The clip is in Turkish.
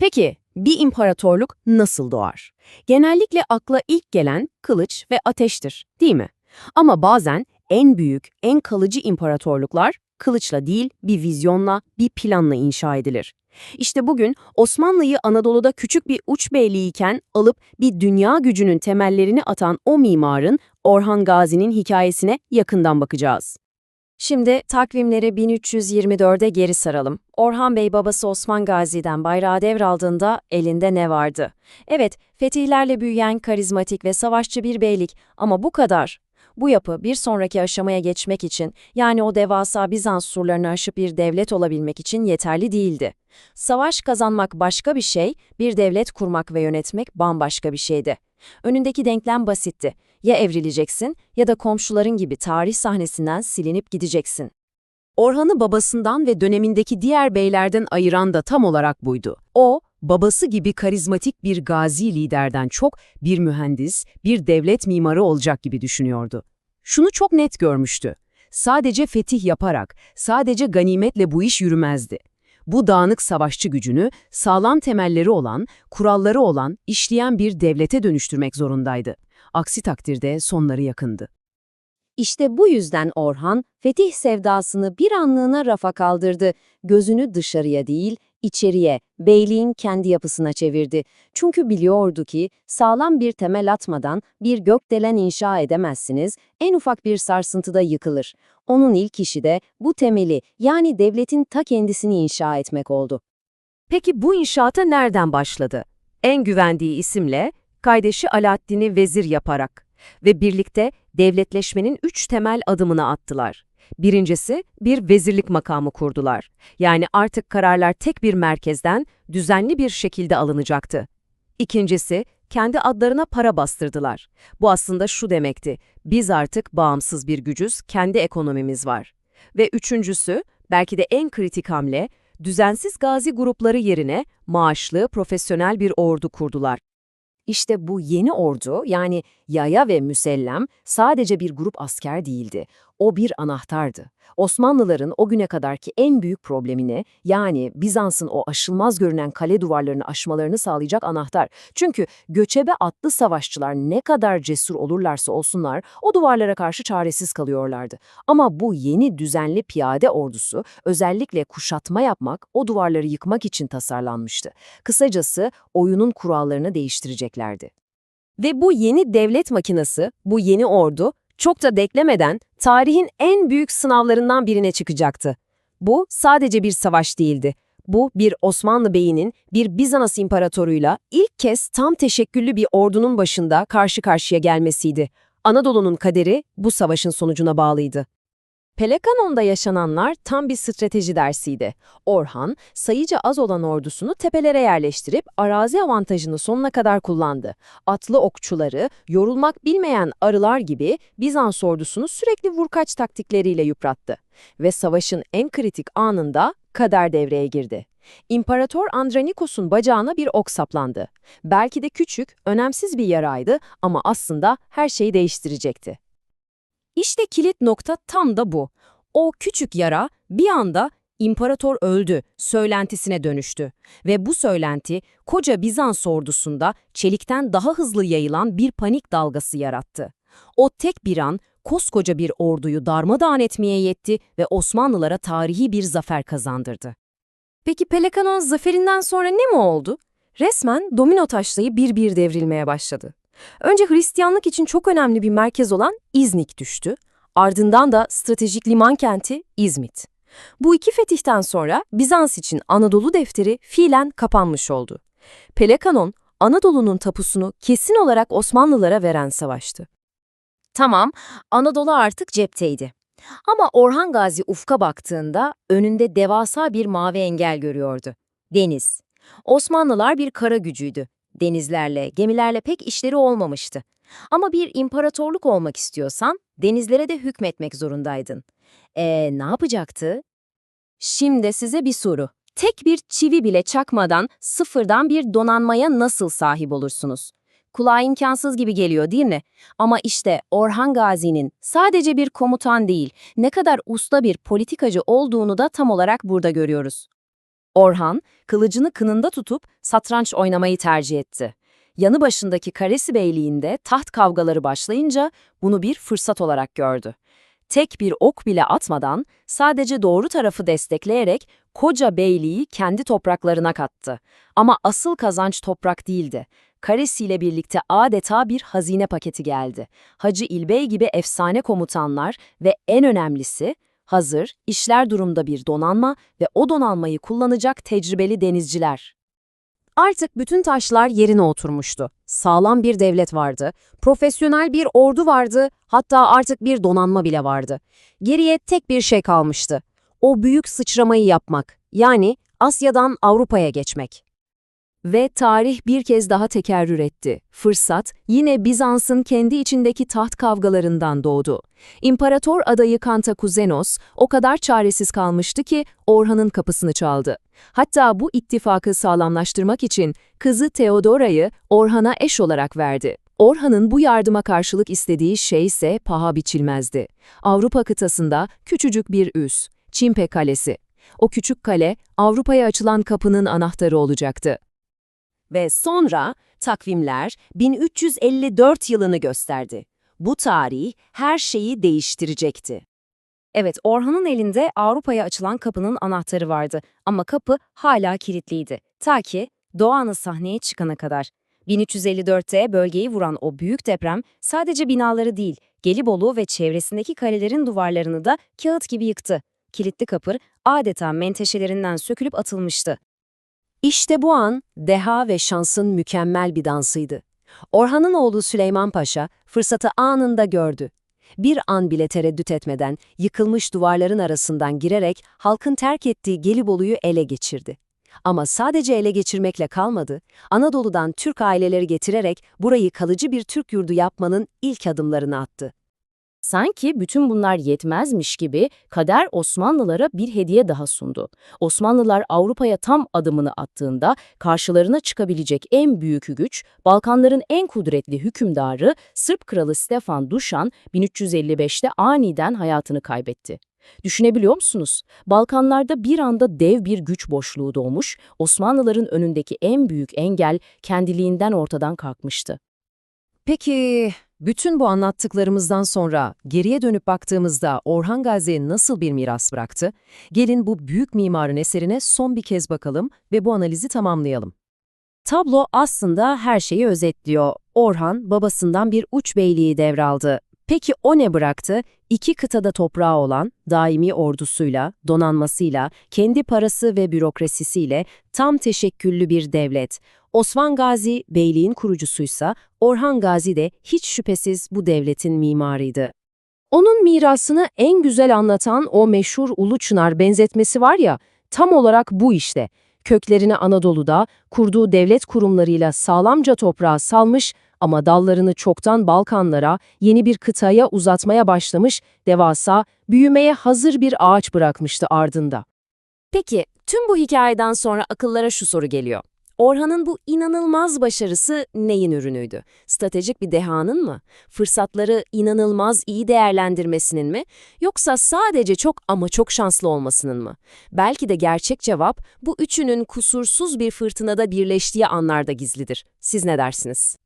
Peki bir imparatorluk nasıl doğar? Genellikle akla ilk gelen kılıç ve ateştir, değil mi? Ama bazen en büyük, en kalıcı imparatorluklar kılıçla değil bir vizyonla, bir planla inşa edilir. İşte bugün Osmanlı'yı Anadolu'da küçük bir uç beyliğiyken alıp bir dünya gücünün temellerini atan o mimarın Orhan Gazi'nin hikayesine yakından bakacağız. Şimdi takvimleri 1324'e geri saralım. Orhan Bey babası Osman Gazi'den bayrağı devraldığında elinde ne vardı? Evet, fetihlerle büyüyen karizmatik ve savaşçı bir beylik ama bu kadar. Bu yapı bir sonraki aşamaya geçmek için yani o devasa Bizans surlarını aşıp bir devlet olabilmek için yeterli değildi. Savaş kazanmak başka bir şey, bir devlet kurmak ve yönetmek bambaşka bir şeydi. Önündeki denklem basitti. Ya evrileceksin ya da komşuların gibi tarih sahnesinden silinip gideceksin. Orhan'ı babasından ve dönemindeki diğer beylerden ayıran da tam olarak buydu. O, babası gibi karizmatik bir gazi liderden çok bir mühendis, bir devlet mimarı olacak gibi düşünüyordu. Şunu çok net görmüştü. Sadece fetih yaparak, sadece ganimetle bu iş yürümezdi. Bu dağınık savaşçı gücünü sağlam temelleri olan, kuralları olan, işleyen bir devlete dönüştürmek zorundaydı. Aksi takdirde sonları yakındı. İşte bu yüzden Orhan, fetih sevdasını bir anlığına rafa kaldırdı. Gözünü dışarıya değil, içeriye, beyliğin kendi yapısına çevirdi. Çünkü biliyordu ki sağlam bir temel atmadan bir gökdelen inşa edemezsiniz, en ufak bir sarsıntıda yıkılır. Onun ilk işi de bu temeli yani devletin ta kendisini inşa etmek oldu. Peki bu inşaata nereden başladı? En güvendiği isimle, kardeşi Alaaddin'i vezir yaparak ve birlikte devletleşmenin üç temel adımını attılar. Birincisi, bir vezirlik makamı kurdular. Yani artık kararlar tek bir merkezden düzenli bir şekilde alınacaktı. İkincisi, kendi adlarına para bastırdılar. Bu aslında şu demekti, biz artık bağımsız bir gücüz, kendi ekonomimiz var. Ve üçüncüsü, belki de en kritik hamle, düzensiz gazi grupları yerine maaşlı, profesyonel bir ordu kurdular. İşte bu yeni ordu yani yaya ve müsellem sadece bir grup asker değildi. O bir anahtardı. Osmanlıların o güne kadarki en büyük problemini yani Bizans'ın o aşılmaz görünen kale duvarlarını aşmalarını sağlayacak anahtar. Çünkü göçebe atlı savaşçılar ne kadar cesur olurlarsa olsunlar o duvarlara karşı çaresiz kalıyorlardı. Ama bu yeni düzenli piyade ordusu özellikle kuşatma yapmak, o duvarları yıkmak için tasarlanmıştı. Kısacası oyunun kurallarını değiştireceklerdi. Ve bu yeni devlet makinası, bu yeni ordu, çok da beklemeden tarihin en büyük sınavlarından birine çıkacaktı. Bu sadece bir savaş değildi. Bu bir Osmanlı beyinin bir Bizans imparatoruyla ilk kez tam teşekküllü bir ordunun başında karşı karşıya gelmesiydi. Anadolu'nun kaderi bu savaşın sonucuna bağlıydı. Pelekanon'da yaşananlar tam bir strateji dersiydi. Orhan, sayıca az olan ordusunu tepelere yerleştirip arazi avantajını sonuna kadar kullandı. Atlı okçuları, yorulmak bilmeyen arılar gibi Bizans ordusunu sürekli vurkaç taktikleriyle yıprattı. Ve savaşın en kritik anında kader devreye girdi. İmparator Andronikos'un bacağına bir ok saplandı. Belki de küçük, önemsiz bir yaraydı ama aslında her şeyi değiştirecekti. İşte kilit nokta tam da bu. O küçük yara bir anda imparator öldü söylentisine dönüştü ve bu söylenti koca Bizans ordusunda çelikten daha hızlı yayılan bir panik dalgası yarattı. O tek bir an koskoca bir orduyu darmadağın etmeye yetti ve Osmanlılara tarihi bir zafer kazandırdı. Peki Pelekanon zaferinden sonra ne mi oldu? Resmen domino taşlayı bir bir devrilmeye başladı. Önce Hristiyanlık için çok önemli bir merkez olan İznik düştü, ardından da stratejik liman kenti İzmit. Bu iki fetihten sonra Bizans için Anadolu defteri fiilen kapanmış oldu. Pelekanon, Anadolu'nun tapusunu kesin olarak Osmanlılara veren savaştı. Tamam, Anadolu artık cepteydi. Ama Orhan Gazi ufka baktığında önünde devasa bir mavi engel görüyordu. Deniz. Osmanlılar bir kara gücüydü. Denizlerle, gemilerle pek işleri olmamıştı. Ama bir imparatorluk olmak istiyorsan denizlere de hükmetmek zorundaydın. E ne yapacaktı? Şimdi size bir soru. Tek bir çivi bile çakmadan sıfırdan bir donanmaya nasıl sahip olursunuz? Kulağa imkansız gibi geliyor değil mi? Ama işte Orhan Gazi'nin sadece bir komutan değil, ne kadar usta bir politikacı olduğunu da tam olarak burada görüyoruz. Orhan, kılıcını kınında tutup satranç oynamayı tercih etti. Yanı başındaki Karesi Beyliği'nde taht kavgaları başlayınca bunu bir fırsat olarak gördü. Tek bir ok bile atmadan sadece doğru tarafı destekleyerek koca beyliği kendi topraklarına kattı. Ama asıl kazanç toprak değildi. Karesi ile birlikte adeta bir hazine paketi geldi. Hacı İlbey gibi efsane komutanlar ve en önemlisi hazır, işler durumda bir donanma ve o donanmayı kullanacak tecrübeli denizciler. Artık bütün taşlar yerine oturmuştu. Sağlam bir devlet vardı, profesyonel bir ordu vardı, hatta artık bir donanma bile vardı. Geriye tek bir şey kalmıştı. O büyük sıçramayı yapmak, yani Asya'dan Avrupa'ya geçmek. Ve tarih bir kez daha tekerrür etti. Fırsat yine Bizans'ın kendi içindeki taht kavgalarından doğdu. İmparator adayı Kantakuzenos o kadar çaresiz kalmıştı ki Orhan'ın kapısını çaldı. Hatta bu ittifakı sağlamlaştırmak için kızı Theodora'yı Orhan'a eş olarak verdi. Orhan'ın bu yardıma karşılık istediği şey ise paha biçilmezdi. Avrupa kıtasında küçücük bir üs, Çimpe Kalesi. O küçük kale Avrupa'ya açılan kapının anahtarı olacaktı. Ve sonra takvimler 1354 yılını gösterdi. Bu tarih her şeyi değiştirecekti. Evet, Orhan'ın elinde Avrupa'ya açılan kapının anahtarı vardı ama kapı hala kilitliydi. Ta ki Doğan'ı sahneye çıkana kadar. 1354'te bölgeyi vuran o büyük deprem sadece binaları değil, Gelibolu ve çevresindeki kalelerin duvarlarını da kağıt gibi yıktı. Kilitli kapı adeta menteşelerinden sökülüp atılmıştı. İşte bu an deha ve şansın mükemmel bir dansıydı. Orhan'ın oğlu Süleyman Paşa fırsatı anında gördü. Bir an bile tereddüt etmeden yıkılmış duvarların arasından girerek halkın terk ettiği Gelibolu'yu ele geçirdi. Ama sadece ele geçirmekle kalmadı, Anadolu'dan Türk aileleri getirerek burayı kalıcı bir Türk yurdu yapmanın ilk adımlarını attı. Sanki bütün bunlar yetmezmiş gibi kader Osmanlılara bir hediye daha sundu. Osmanlılar Avrupa'ya tam adımını attığında karşılarına çıkabilecek en büyük güç, Balkanların en kudretli hükümdarı Sırp kralı Stefan Duşan 1355'te aniden hayatını kaybetti. Düşünebiliyor musunuz? Balkanlarda bir anda dev bir güç boşluğu doğmuş, Osmanlıların önündeki en büyük engel kendiliğinden ortadan kalkmıştı. Peki bütün bu anlattıklarımızdan sonra geriye dönüp baktığımızda Orhan Gazi nasıl bir miras bıraktı? Gelin bu büyük mimarın eserine son bir kez bakalım ve bu analizi tamamlayalım. Tablo aslında her şeyi özetliyor. Orhan babasından bir uç beyliği devraldı. Peki o ne bıraktı? İki kıtada toprağı olan, daimi ordusuyla, donanmasıyla, kendi parası ve bürokrasisiyle tam teşekküllü bir devlet. Osman Gazi beyliğin kurucusuysa, Orhan Gazi de hiç şüphesiz bu devletin mimarıydı. Onun mirasını en güzel anlatan o meşhur Ulu Çınar benzetmesi var ya, tam olarak bu işte. Köklerini Anadolu'da, kurduğu devlet kurumlarıyla sağlamca toprağa salmış ama dallarını çoktan Balkanlara, yeni bir kıtaya uzatmaya başlamış, devasa, büyümeye hazır bir ağaç bırakmıştı ardında. Peki, tüm bu hikayeden sonra akıllara şu soru geliyor. Orhan'ın bu inanılmaz başarısı neyin ürünüydü? Stratejik bir dehanın mı? Fırsatları inanılmaz iyi değerlendirmesinin mi? Yoksa sadece çok ama çok şanslı olmasının mı? Belki de gerçek cevap bu üçünün kusursuz bir fırtınada birleştiği anlarda gizlidir. Siz ne dersiniz?